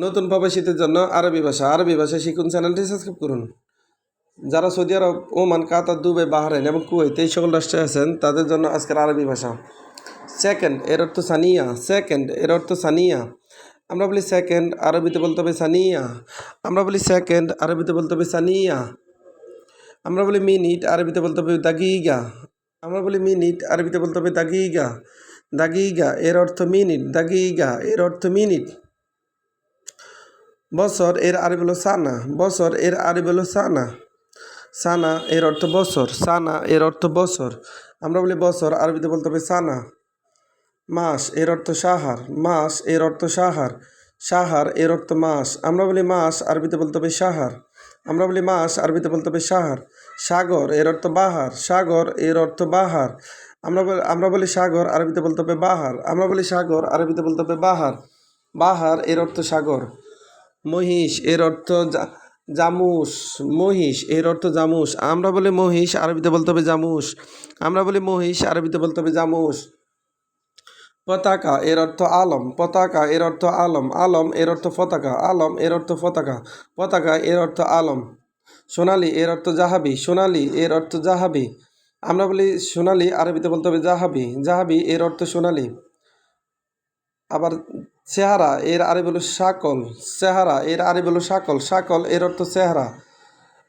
নতুন প্রবাসীদের জন্য আরবি ভাষা আরবি ভাষা শিখুন, চ্যানেলটি সাবস্ক্রাইব করুন। যারা Saudi Arab, Oman, Qatar, Dubai, Bahrain এবং কুয়েত এই সকল রাষ্ট্রে আছেন, তাদের জন্য আজকের আরবি ভাষা। সেকেন্ড এর অর্থ সানিয়া। সেকেন্ড এর অর্থ সানিয়া। আমরা বলি সেকেন্ড আরবিতে বলতে হবে সানিয়া। আমরা বলি সেকেন্ড আরবিতে বলতে হবে সানিয়া। আমরা বলি মিনিট, আরবিতে বলতে হবে দাগিগা। আমরা বলি মিনিট, আরবিতে বলতে হবে দাগিগা। দাগিগা, এর অর্থ মিনিট। দাগিগা, এর অর্থ মিনিট। বছর এর আরবি হলো সানা, বছর এর আরবি হলো সানা। সানা এর অর্থ বছর, সানা এর অর্থ বছর। আমরা বলি বছর, আরবিতে বলতে হবে সানা। মাস এর অর্থ সাহার, মাস এর অর্থ সাহার। সাহার এর অর্থ মাস, আমরা বলি মাস, আরবিতে বলতে হবে সাহার। আমরা বলি মাস, আরবিতে বলতে হবে সাহার। সাগর এর অর্থ বাহার, সাগর এর অর্থ বাহার। আমরা আমরা বলি সাগর, আরবিতে বলতে হবে বাহার। আমরা বলি সাগর, আরবিতে বলতে হবে বাহার। বাহার এর অর্থ সাগর। মহিষ এর অর্থ জামুস মহিষ এর অর্থ জামুস আমরা বলি মহিষ আরবিতে বলতে হবে জামুস আমরা বলি মহিষ আরবিতে বলতে হবে জামুস পতাকা এর অর্থ আলম পতাকা এর অর্থ আলম আলম এর অর্থ পতাকা আলম এর অর্থ পতাকা পতাকা এর অর্থ আলম সোনালি এর অর্থ জাহাবি সোনালি এর অর্থ জাহাবি আমরা বলি সোনালি আরবিতে বলতে হবে জাহাবি জাহাবি এর অর্থ সোনালি আবার চেহারা, এর আরবি হলো সাকল চেহারা, এর আরবি হলো সাকল সাকল এর অর্থ চেহারা।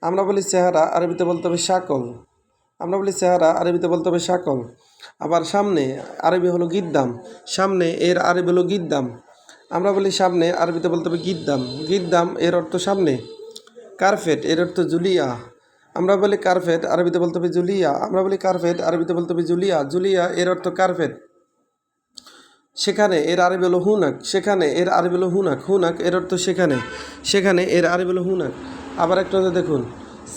আমরা বলি চেহারা, আরবিতে বলতে হবে সাকল আমরা বলি চেহারা, আরবিতে বলতে হবে সাকল আবার সামনে, আরবি হলো গিদ্দাম। সামনে, এর আরবি হলো গিদ্দাম। আমরা বলি সামনে, আরবিতে বলতে হবে গিদ্দাম। গিদ্দাম, এর অর্থ সামনে। কার্পেট এর অর্থ জুলিয়া। আমরা বলি কার্পেট আরবিতে বলতে হবে জুলিয়া। আমরা বলি কার্পেট আরবিতে বলতে হবে জুলিয়া। জুলিয়া, এর অর্থ কার্পেট সেখানে এর আরবি হলো হুনাক, সেখানে এর আরবি হলো হুনাক হুনাক এর অর্থ সেখানে সেখানে এর আরবি হলো হুনাক। আবার একটা দেখুন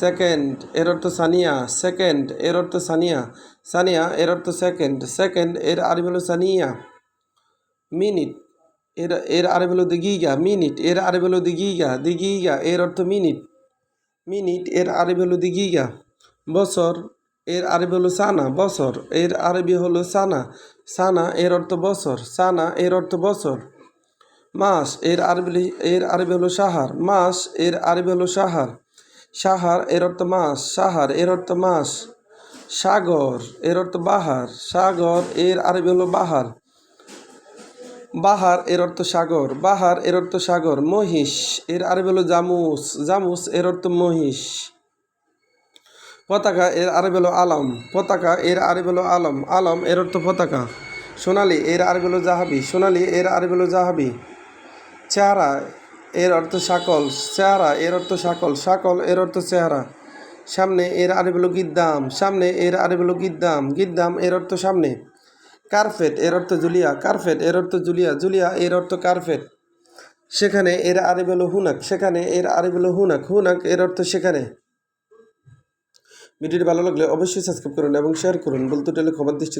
সেকেন্ড এর অর্থ সানিয়া সেকেন্ড এর অর্থ সানিয়া সানিয়া এর অর্থ সেকেন্ড সেকেন্ড এর আরবি হলো সানিয়া, মিনিট, এর এর আরবি হলো দিগিগা, মিনিট, এর আরবি হলো দিগিগা দিগিগা এর অর্থ মিনিট মিনিট এর আরবি হলো দিগিগা, বছর এর আরবি হলো সানা, বছর। এর আরবি হলো সানা। সানা, এর অর্থ বছর। সানা, এর অর্থ বছর। মাস, এর আরবি এর আরবি হলো সাহার। মাস, এর আরবি হলো সাহার। সাহার, এর অর্থ মাস। সাহার, এর অর্থ মাস। সাগর, এর অর্থ বাহার। সাগর, এর আরবি হলো বাহার। বাহার, এর অর্থ সাগর। বাহার, এর অর্থ সাগর। মহিষ, এর আরবি হলো জামুস। জামুস, এর অর্থ মহিষ। পতাকা এর আরবি হলো আলম, পতাকা এর আরবি হলো আলম আলম এর অর্থ পতাকা। সোনালি এর আরবি হলো জাহাবি, সোনালি এর আরবি হলো জাহাবি। চেহারা এর অর্থ সাকল চেহারা এর অর্থ সাকল সাকল এর অর্থ চেহারা। সামনে এর আরবি হলো গিদ্দাম, সামনে এর আরবি হলো গিদ্দাম গিদ্দাম এর অর্থ সামনে। কার্পেট এর অর্থ জুলিয়া, কার্পেট এর অর্থ জুলিয়া জুলিয়া এর অর্থ কার্পেট। সেখানে এর আরবি হলো হুনাক, সেখানে এর আরবি হলো হুনাক হুনাক এর অর্থ সেখানে। ভিডিওটি ভালো লাগলে অবশ্যই সাবস্ক্রাইব করুন এবং শেয়ার করুন। বলতে টেলে খবর দৃষ্টি